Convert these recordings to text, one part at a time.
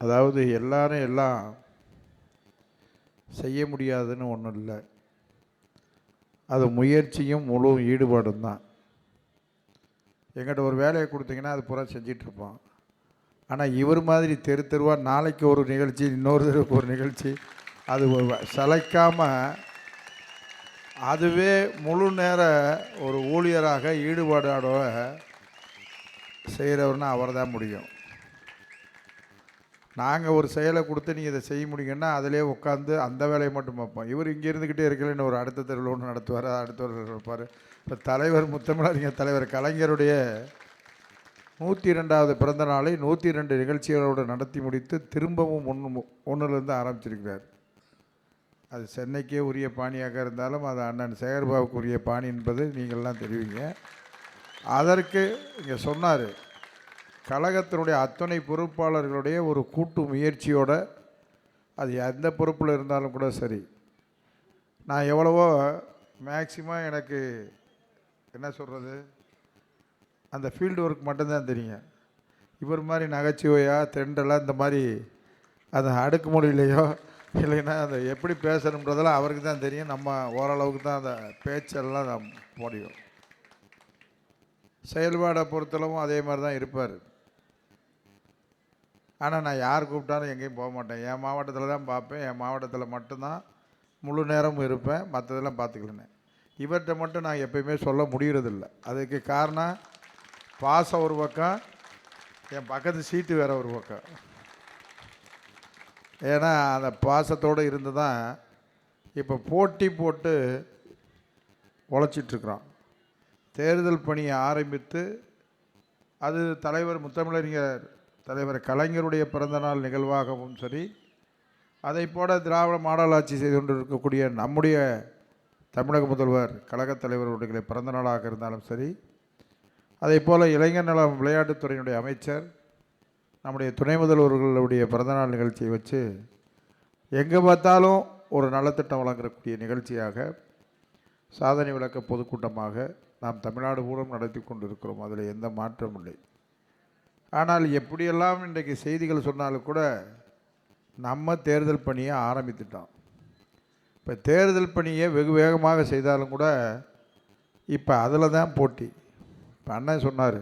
அதாவது எல்லாரும் எல்லாம் செய்ய முடியாதுன்னு ஒன்றும் இல்லை. அது முயற்சியும் முழு ஈடுபாடும் தான். எங்கிட்ட ஒரு வேலையை கொடுத்தீங்கன்னா அது பூரா செஞ்சிட்ருப்போம் ஆனால் இவர் மாதிரி தெரு தெருவாக நாளைக்கு ஒரு நிகழ்ச்சி இன்னொரு தெருவுக்கு ஒரு நிகழ்ச்சி அது சளைக்காமல் அதுவே முழு நேர ஒரு ஊழியராக ஈடுபாடோட செய்கிறவர்னா அவர் தான் முடியும். நாங்கள் ஒரு செயலை கொடுத்து நீங்கள் இதை செய்ய முடியுங்கன்னா அதிலே உட்காந்து அந்த வேலையை மட்டும் பார்ப்போம். இவர் இங்கே இருந்துக்கிட்டே இருக்கலன்னு ஒரு அடுத்த தெருவில் ஒன்று நடத்துவார் அடுத்த இருப்பார். இப்போ தலைவர் முத்தமிழறிஞர் தலைவர் கலைஞருடைய நூற்றி ரெண்டாவது பிறந்த நாளை நூற்றி ரெண்டு நிகழ்ச்சிகளோடு நடத்தி முடித்து திரும்பவும் ஒன்று ஒன்றுலேருந்து ஆரம்பிச்சிருக்கிறார். அது சென்னைக்கே உரிய பாணியாக இருந்தாலும் அது அண்ணன் சேகர்பாபுக்கு உரிய பாணி என்பது நீங்கள்லாம் தெரிவிங்க. அதற்கு இங்கே சொன்னார் கழகத்தினுடைய அத்தனை பொறுப்பாளர்களுடைய ஒரு கூட்டு முயற்சியோட அது எந்த பொறுப்பில் இருந்தாலும் கூட சரி. நான் எவ்வளவோ மேக்சிமம் எனக்கு என்ன சொல்கிறது அந்த ஃபீல்டு ஒர்க் மட்டும்தான் தெரியும். இவர் மாதிரி நகைச்சுவையாக தெண்டலாக இந்த மாதிரி அந்த அடுக்குமொழியிலையோ இல்லைன்னா அந்த எப்படி பேசணுன்றதெல்லாம் அவருக்கு தான் தெரியும். நம்ம ஓரளவுக்கு தான் அந்த பேச்செல்லாம் முடியும். செயல்பாடை பொறுத்தளவும் அதே மாதிரி தான் இருப்பார். ஆனால் நான் யார் கூப்பிட்டாலும் எங்கேயும் போக மாட்டேன். என் மாவட்டத்தில் தான் பார்ப்பேன். என் மாவட்டத்தில் மட்டும்தான் முழு நேரமும் இருப்பேன். மற்றதெல்லாம் பார்த்துக்கலன்னு இவர்கிட்ட மட்டும் நான் எப்பயுமே சொல்ல முடியறதில்ல. அதுக்கு காரணம் பாசம் ஒரு பக்கம் என் பக்கத்து சீட்டு வேறு ஒரு பக்கம். ஏன்னா அந்த பாசத்தோடு இருந்து தான் இப்போ போட்டி போட்டு உழைச்சிட்ருக்குறோம். தேர்தல் பணியை ஆரம்பித்து அது தலைவர் முத்தமிழறிஞர் தலைவர் கலைஞருடைய பிறந்தநாள் நிகழ்வாகவும் சரி அதை போல திராவிட மாடலாட்சி செய்து கொண்டு இருக்கக்கூடிய நம்முடைய தமிழக முதல்வர் கழகத் தலைவர்களுடைய பிறந்த நாளாக இருந்தாலும் சரி அதே போல் இளைஞர் நலம் விளையாட்டுத்துறையினுடைய அமைச்சர் நம்முடைய துணை முதல்வர்களுடைய பிறந்தநாள் நிகழ்ச்சியை வச்சு எங்கே பார்த்தாலும் ஒரு நலத்திட்டம் வழங்கக்கூடிய நிகழ்ச்சியாக சாதனை விளக்க பொதுக்கூட்டமாக நாம் தமிழ்நாடு பூரம் நடத்தி கொண்டிருக்கிறோம். அதில் எந்த மாற்றமும் இல்லை. ஆனால் எப்படியெல்லாம் இன்றைக்கு செய்திகள் சொன்னாலும் கூட நம்ம தேர்தல் பணியை ஆரம்பித்துட்டோம். இப்போ தேர்தல் பணியை வெகு வேகமாக செய்தாலும் கூட இப்போ அதில் தான் போட்டி. இப்போ அண்ணன் சொன்னார்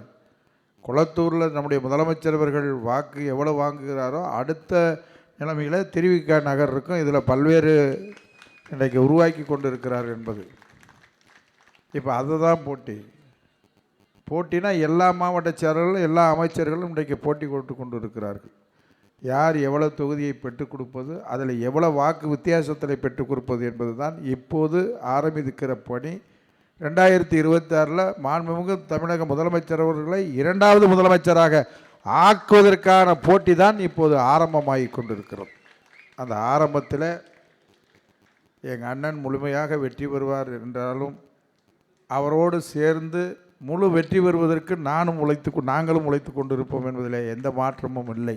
குளத்தூரில் நம்முடைய முதலமைச்சர் அவர்கள் வாக்கு எவ்வளோ வாங்குகிறாரோ அடுத்த நிலைமையில் திருவிக்கா நகர் இருக்கும். இதில் பல்வேறு இன்றைக்கு உருவாக்கி கொண்டு இருக்கிறார் என்பது. இப்போ அதுதான் போட்டி. போட்டினா எல்லா மாவட்ட செயலர்களும் எல்லா அமைச்சர்களும் இன்றைக்கு போட்டி போட்டு கொண்டு இருக்கிறார்கள் யார் எவ்வளோ தொகுதியை பெற்றுக் கொடுப்பது அதில் எவ்வளோ வாக்கு வித்தியாசத்தில் பெற்றுக் கொடுப்பது என்பது தான் இப்போது ஆரம்பிக்கிற பணி. ரெண்டாயிரத்தி இருபத்தாறில் மாண்புமிகு தமிழக முதலமைச்சர் அவர்களை இரண்டாவது முதலமைச்சராக ஆக்குவதற்கான போட்டி தான் இப்போது ஆரம்பமாகி கொண்டிருக்கிறோம் அந்த ஆரம்பத்தில் எங்கள் அண்ணன் முழுமையாக வெற்றி பெறுவார் என்றாலும் அவரோடு சேர்ந்து முழு வெற்றி பெறுவதற்கு நானும் உழைத்து நாங்களும் உழைத்து கொண்டிருப்போம் என்பதில் எந்த மாற்றமும் இல்லை.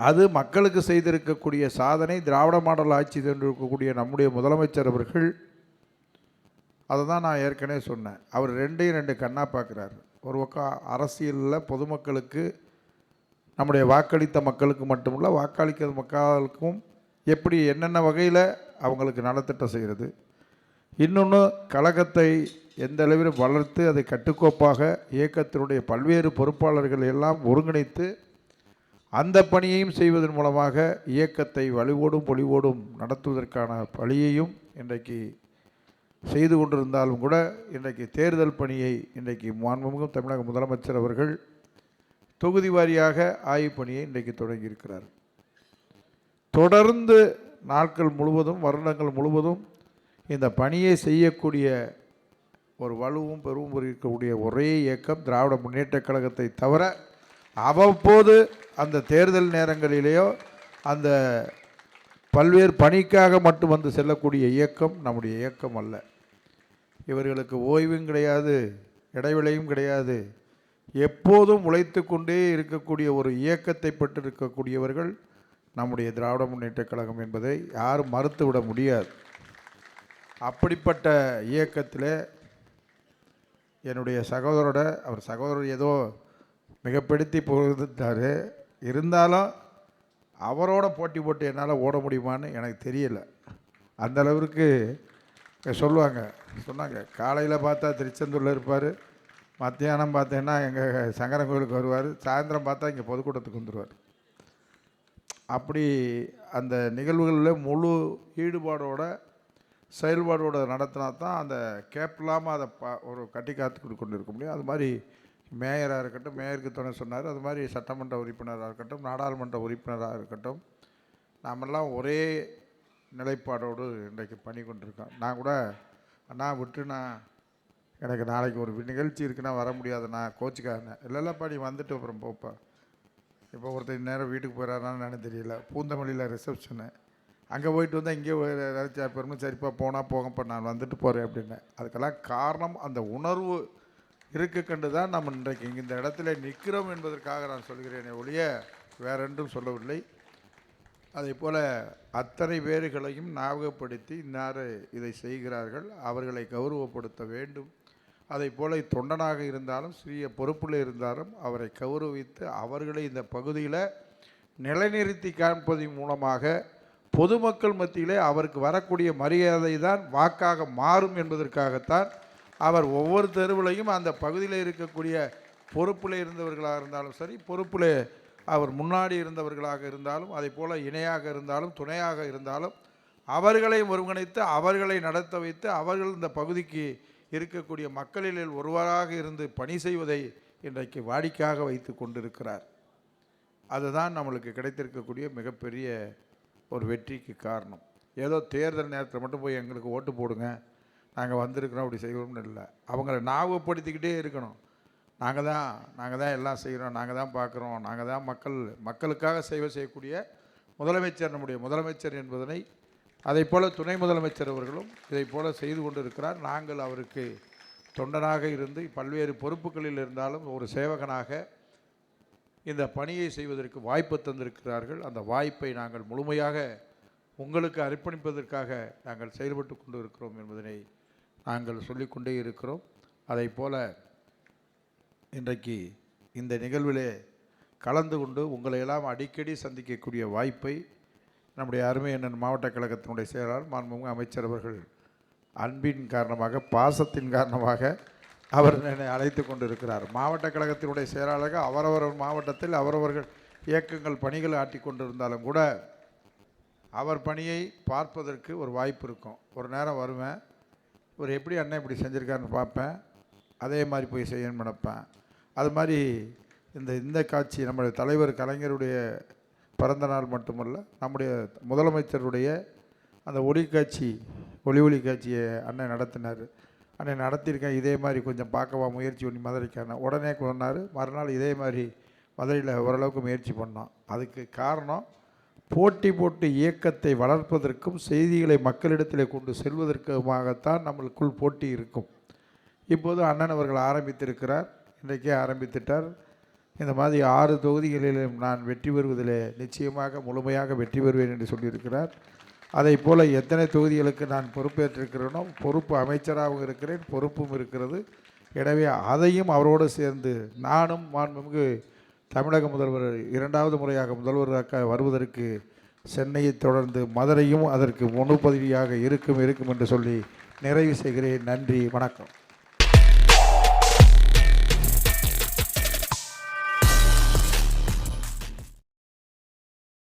அது மக்களுக்கு செய்திருக்கக்கூடிய சாதனை திராவிட மாடல் ஆட்சி சென்றிருக்கக்கூடிய நம்முடைய முதலமைச்சர் அவர்கள் அதை தான் நான் ஏற்கனவே சொன்னேன். அவர் ரெண்டையும் ரெண்டு கண்ணாக பார்க்குறாரு. ஒரு பக்கம் அரசியலில் பொதுமக்களுக்கு நம்முடைய வாக்களித்த மக்களுக்கு மட்டுமல்ல வாக்களிக்காத மக்களுக்கும் எப்படி என்னென்ன வகையில் அவங்களுக்கு நலத்திட்டம் செய்கிறது இன்னொன்று கழகத்தை எந்த அளவில் வளர்த்து அதை கட்டுக்கோப்பாக இயக்கத்தினுடைய பல்வேறு பொறுப்பாளர்கள் எல்லாம் ஒருங்கிணைத்து அந்த பணியையும் செய்வதன் மூலமாக இயக்கத்தை வலுவோடும் பொலிவோடும் நடத்துவதற்கான பணியையும் இன்றைக்கு செய்து கொண்டிருந்தாலும் கூட இன்றைக்கு தேர்தல் பணியை இன்றைக்கு மாண்புமிகும் தமிழக முதலமைச்சர் அவர்கள் தொகுதி வாரியாக ஆய்வு பணியை இன்றைக்கு தொடங்கியிருக்கிறார். தொடர்ந்து நாட்கள் முழுவதும் வருடங்கள் முழுவதும் இந்த பணியை செய்யக்கூடிய ஒரு வலுவும் பெருவும் இருக்கக்கூடிய ஒரே இயக்கம் திராவிட முன்னேற்றக் கழகத்தை தவிர அவ்வப்போது அந்த தேர்தல் நேரங்களிலேயோ அந்த பல்வேறு பணிக்காக மட்டும் வந்து செல்லக்கூடிய இயக்கம் நம்முடைய இயக்கம் அல்ல. இவர்களுக்கு ஓய்வும் கிடையாது இடைவெளியும் கிடையாது. எப்போதும் உழைத்து கொண்டே இருக்கக்கூடிய ஒரு இயக்கத்தை பெற்றிருக்கக்கூடியவர்கள் நம்முடைய திராவிட முன்னேற்றக் கழகம் என்பதை யாரும் மறுத்துவிட முடியாது. அப்படிப்பட்ட இயக்கத்தில் என்னுடைய சகோதரோட அவர் சகோதரர் ஏதோ மிகப்படுத்தி புகழ்ந்துட்டார். இருந்தாலும் அவரோட போட்டி போட்டு என்னால் ஓட முடியுமான்னு எனக்கு தெரியலை. அந்த சொல்லுவாங்க சொன்னாங்க. காலையில் பார்த்தா திருச்செந்தூரில் இருப்பார் மத்தியானம் பார்த்தீங்கன்னா எங்கள் சங்கரன் கோயிலுக்கு வருவார் சாயந்தரம் பார்த்தா இங்கே பொதுக்கூட்டத்துக்கு வந்துடுவார் அப்படி அந்த நிகழ்வுகளில் முழு ஈடுபாடோடு செயல்பாடோட நடத்தினா தான் அந்த கேப் இல்லாமல் அதை பா ஒரு கட்டி காத்து கொண்டு இருக்க முடியும். அது மாதிரி மேயராக இருக்கட்டும் மேயருக்கு துணை சொன்னார். அது மாதிரி சட்டமன்ற உறுப்பினராக இருக்கட்டும் நாடாளுமன்ற உறுப்பினராக இருக்கட்டும் நாமெல்லாம் ஒரே நிலைப்பாடோடு இன்றைக்கு பண்ணி கொண்டிருக்கோம். நான் கூட அண்ணா விட்டு நான் எனக்கு நாளைக்கு ஒரு நிகழ்ச்சி இருக்குன்னா வர முடியாதுண்ணா. கோச்சுக்காரண்ணே இல்லை இல்லைப்பா நீ வந்துட்டு அப்புறம் போப்பா. இப்போ ஒருத்தர் நேரம் வீட்டுக்கு போயிடறான்னு தெரியல. பூந்தமல்லியில் ரிசப்ஷனு அங்கே போயிட்டு வந்தால் இங்கே நினச்சா பெருமை சரிப்பா போனால் போங்கப்பா நான் வந்துட்டு போகிறேன் அப்படின்னு. அதுக்கெல்லாம் காரணம் அந்த உணர்வு இருக்க கண்டு தான் நம்ம இன்றைக்கு இங்கே இந்த இடத்துல நிற்கிறோம் என்பதற்காக நான் சொல்கிறேனே ஒழிய வேறென்றும் சொல்லவில்லை. அதே போல் அத்தனை பேர்களையும் ஞாபகப்படுத்தி இன்னார் இதை செய்கிறார்கள் அவர்களை கௌரவப்படுத்த வேண்டும். அதை போல தொண்டனாக இருந்தாலும் சிறிய பொறுப்பில் இருந்தாலும் அவரை கௌரவித்து அவர்களை இந்த பகுதியில் நிலைநிறுத்தி காண்பதன் மூலமாக பொதுமக்கள் மத்தியிலே அவருக்கு வரக்கூடிய மரியாதை தான் வாக்காக மாறும் என்பதற்காகத்தான் அவர் ஒவ்வொரு தெருவிலையும் அந்த பகுதியில் இருக்கக்கூடிய பொறுப்பில் இருந்தவர்களாக இருந்தாலும் சரி பொறுப்பில் அவர் முன்னாடி இருந்தவர்களாக இருந்தாலும் அதே போல் இணையாக இருந்தாலும் துணையாக இருந்தாலும் அவர்களை ஒருங்கிணைத்து அவர்களை நடத்த வைத்து அவர்கள் இந்த பகுதிக்கு இருக்கக்கூடிய மக்களில் ஒருவராக இருந்து பணி செய்வதை இன்றைக்கு வாடிக்கையாக வைத்து கொண்டிருக்கிறார். அதுதான் நம்மளுக்கு கிடைத்திருக்கக்கூடிய மிகப்பெரிய ஒரு வெற்றிக்கு காரணம். ஏதோ தேர்தல் நேரத்தில் மட்டும் போய் எங்களுக்கு ஓட்டு போடுங்க. நாங்கள் வந்திருக்கிறோம் அப்படி செய்வோம்னு இல்லை. அவங்கள ஞாபகப்படுத்திக்கிட்டே இருக்கணும். நாங்கள் தான் நாங்கள் தான் எல்லாம் செய்கிறோம் நாங்கள் தான் பார்க்குறோம் நாங்கள் தான் மக்கள் மக்களுக்காக சேவை செய்யக்கூடிய முதலமைச்சர் நம்முடைய முதலமைச்சர் என்பதனை அதை போல் துணை முதலமைச்சர் அவர்களும் இதை போல் செய்து கொண்டிருக்கிறார். நாங்கள் அவருக்கு தொண்டனாக இருந்து பல்வேறு பொறுப்புகளில் இருந்தாலும் ஒரு சேவகனாக இந்த பணியை செய்வதற்கு வாய்ப்பு தந்திருக்கிறார்கள். அந்த வாய்ப்பை நாங்கள் முழுமையாக உங்களுக்கு அர்ப்பணிப்பதற்காக நாங்கள் செயல்பட்டு கொண்டு இருக்கிறோம் என்பதனை நாங்கள் சொல்லிக்கொண்டே இருக்கிறோம். அதை போல இன்றைக்கு இந்த நிகழ்விலே கலந்து கொண்டு உங்களையெல்லாம் அடிக்கடி சந்திக்கக்கூடிய வாய்ப்பை நம்முடைய அருமை அண்ணன் மாவட்ட கழகத்தினுடைய செயலாளர் மாண்புமிகு அமைச்சர் அவர்கள் அன்பின் காரணமாக பாசத்தின் காரணமாக அவர் என்னை அழைத்து கொண்டிருக்கிறார். மாவட்ட கழகத்தினுடைய செயலாளராக அவரவர் மாவட்டத்தில் அவரவர்கள் இயக்கங்கள் பணிகள் ஆட்டி கொண்டிருந்தாலும் கூட அவர் பணியை பார்ப்பதற்கு ஒரு வாய்ப்பு இருக்கும். ஒரு நேரம் வருவேன். இவர் எப்படி அண்ணன் இப்படி செஞ்சுருக்காருன்னு பார்ப்பேன். அதே மாதிரி போய் செய்யணும்னு நினைப்பேன். அது மாதிரி இந்த இந்த காட்சி நம்முடைய தலைவர் கலைஞருடைய பிறந்த நாள் மட்டுமல்ல நம்முடைய முதலமைச்சருடைய அந்த ஒளி காட்சி ஒளி ஒளி காட்சியை அண்ணன் நடத்தினார். அன்னை நடத்தியிருக்கேன். இதே மாதிரி கொஞ்சம் பார்க்கவா முயற்சி பண்ணி மதுரைக்கான உடனே கொண்டார் மறுநாள் இதே மாதிரி மதுரையில் ஓரளவுக்கு முயற்சி பண்ணோம். அதுக்கு காரணம் போட்டி போட்டு இயக்கத்தை வளர்ப்பதற்கும் செய்திகளை மக்களிடத்தில் கொண்டு செல்வதற்குமாகத்தான் நம்மளுக்குள் போட்டி இருக்கும். இப்போது அண்ணன் அவர்கள் ஆரம்பித்திருக்கிறார். இன்றைக்கே ஆரம்பித்துட்டார். இந்த மாதிரி ஆறு தொகுதிகளிலும் நான் வெற்றி பெறுவதிலே நிச்சயமாக முழுமையாக வெற்றி பெறுவேன் என்று சொல்லியிருக்கிறார். அதை போல் எத்தனை தொகுதிகளுக்கு நான் பொறுப்பேற்றிருக்கிறேனோ பொறுப்பு அமைச்சராகவும் இருக்கிறேன் பொறுப்பும் இருக்கிறது. எனவே அதையும் அவரோடு சேர்ந்து நானும் மாண்புமிகு தமிழக முதல்வர் இரண்டாவது முறையாக முதல்வராக வருவதற்கு சென்னையை தொடர்ந்து மதுரையும் அதற்கு முன்பதிவியாக இருக்கும் இருக்கும் என்று சொல்லி நிறைவு செய்கிறேன். நன்றி வணக்கம்.